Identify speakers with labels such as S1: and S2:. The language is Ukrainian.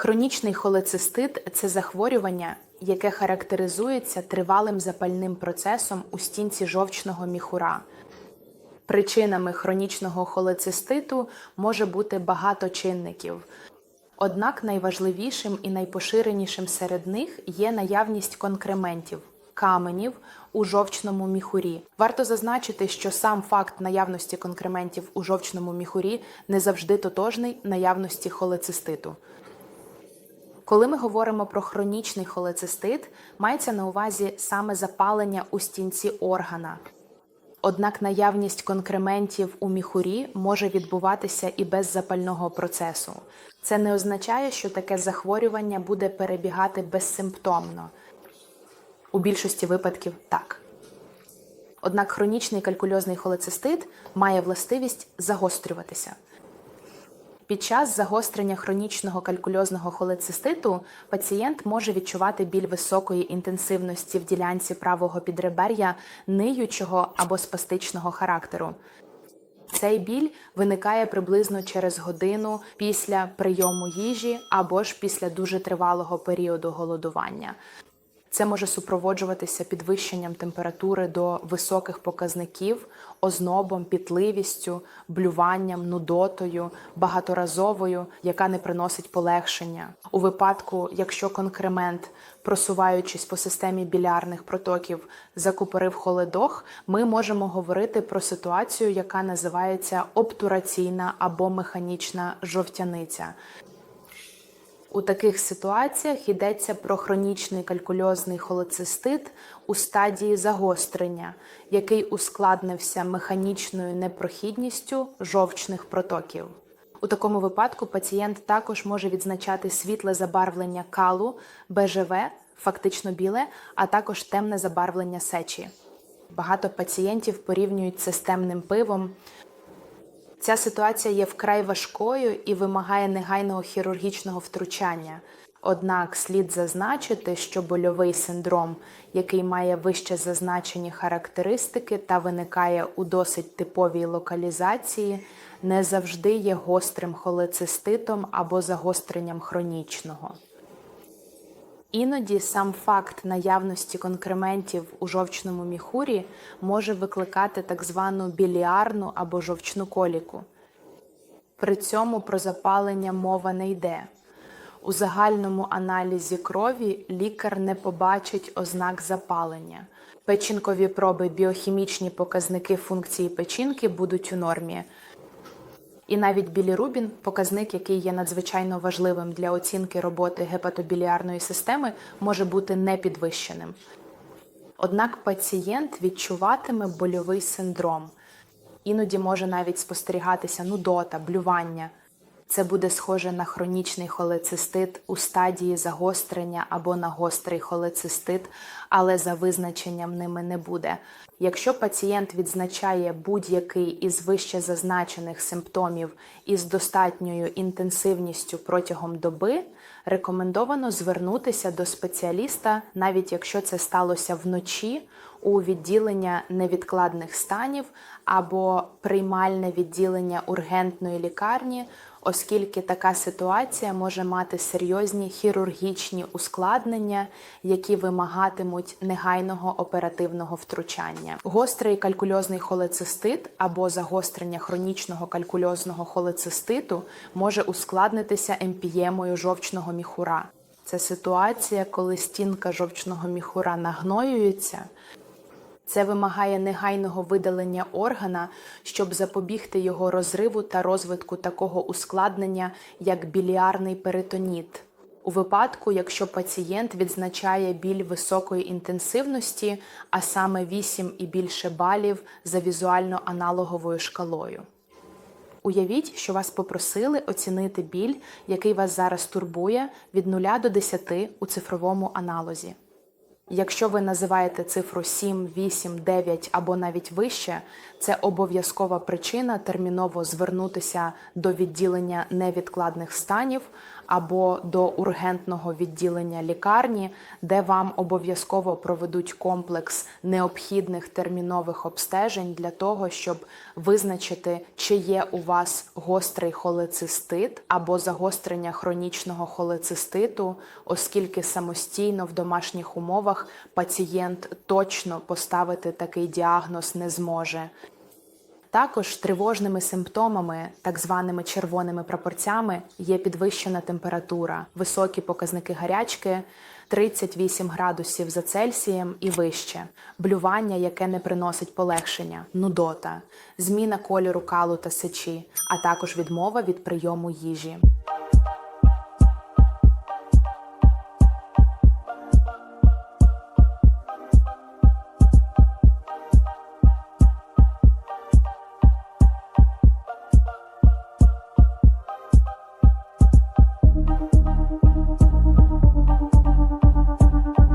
S1: Хронічний холецистит це захворювання, яке характеризується тривалим запальним процесом у стінці жовчного міхура. Причинами хронічного холециститу може бути багато чинників. Однак найважливішим і найпоширенішим серед них є наявність конкрементів каменів у жовчному міхурі. Варто зазначити, що сам факт наявності конкрементів у жовчному міхурі не завжди тотожний наявності холециститу. Коли ми говоримо про хронічний холецистит, мається на увазі саме запалення у стінці органа. Однак наявність конкрементів у міхурі може відбуватися і без запального процесу. Це не означає, що таке захворювання буде перебігати безсимптомно. У більшості випадків так. Однак хронічний калькульозний холецистит має властивість загострюватися. Під час загострення хронічного калькульозного холециститу пацієнт може відчувати біль високої інтенсивності в ділянці правого підребер'я ниючого або спастичного характеру. Цей біль виникає приблизно через годину після прийому їжі або ж після дуже тривалого періоду голодування. Це може супроводжуватися підвищенням температури до високих показників, ознобом, пітливістю, блюванням, нудотою, багаторазовою, яка не приносить полегшення. У випадку, якщо конкремент, просуваючись по системі білярних протоків, закупорив холодох, ми можемо говорити про ситуацію, яка називається обтураційна або механічна жовтяниця. У таких ситуаціях йдеться про хронічний калькульозний холецистит у стадії загострення, який ускладнився механічною непрохідністю жовчних протоків. У такому випадку пацієнт також може відзначати світле забарвлення калу, БЖВ, фактично біле, а також темне забарвлення сечі. Багато пацієнтів порівнюють це з темним пивом. Ця ситуація є вкрай важкою і вимагає негайного хірургічного втручання. Однак слід зазначити, що больовий синдром, який має вище зазначені характеристики та виникає у досить типовій локалізації, не завжди є гострим холециститом або загостренням хронічного. Іноді сам факт наявності конкрементів у жовчному міхурі може викликати так звану біліарну або жовчну коліку. При цьому про запалення мова не йде. У загальному аналізі крові лікар не побачить ознак запалення. Печінкові проби, біохімічні показники функції печінки будуть у нормі. І навіть білірубін, показник, який є надзвичайно важливим для оцінки роботи гепатобіліарної системи, може бути непідвищеним. Однак пацієнт відчуватиме больовий синдром. Іноді може навіть спостерігатися нудота, блювання. Це буде схоже на хронічний холецистит у стадії загострення або на гострий холецистит, але за визначенням ними не буде. Якщо пацієнт відзначає будь-який із вище зазначених симптомів із достатньою інтенсивністю протягом доби, рекомендовано звернутися до спеціаліста, навіть якщо це сталося вночі у відділення невідкладних станів або приймальне відділення ургентної лікарні, оскільки така ситуація може мати серйозні хірургічні ускладнення, які вимагатимуть негайного оперативного втручання. Гострий калькульозний холецистит або загострення хронічного калькульозного холециститу може ускладнитися емпіємою жовчного міхура. Це ситуація, коли стінка жовчного міхура нагноюється. Це вимагає негайного видалення органа, щоб запобігти його розриву та розвитку такого ускладнення, як біліарний перитоніт. У випадку, якщо пацієнт відзначає біль високої інтенсивності, а саме 8 і більше балів за візуально-аналоговою шкалою. Уявіть, що вас попросили оцінити біль, який вас зараз турбує від 0 до 10 у цифровому аналозі. Якщо ви називаєте цифру 7, 8, 9 або навіть вище, це обов'язкова причина терміново звернутися до відділення невідкладних станів або до ургентного відділення лікарні, де вам обов'язково проведуть комплекс необхідних термінових обстежень для того, щоб визначити, чи є у вас гострий холецистит або загострення хронічного холециститу, оскільки самостійно в домашніх умовах пацієнт точно поставити такий діагноз не зможе. Також тривожними симптомами, так званими червоними прапорцями, є підвищена температура, високі показники гарячки 38 градусів за Цельсієм і вище, блювання, яке не приносить полегшення, нудота, зміна кольору калу та сечі, а також відмова від прийому їжі.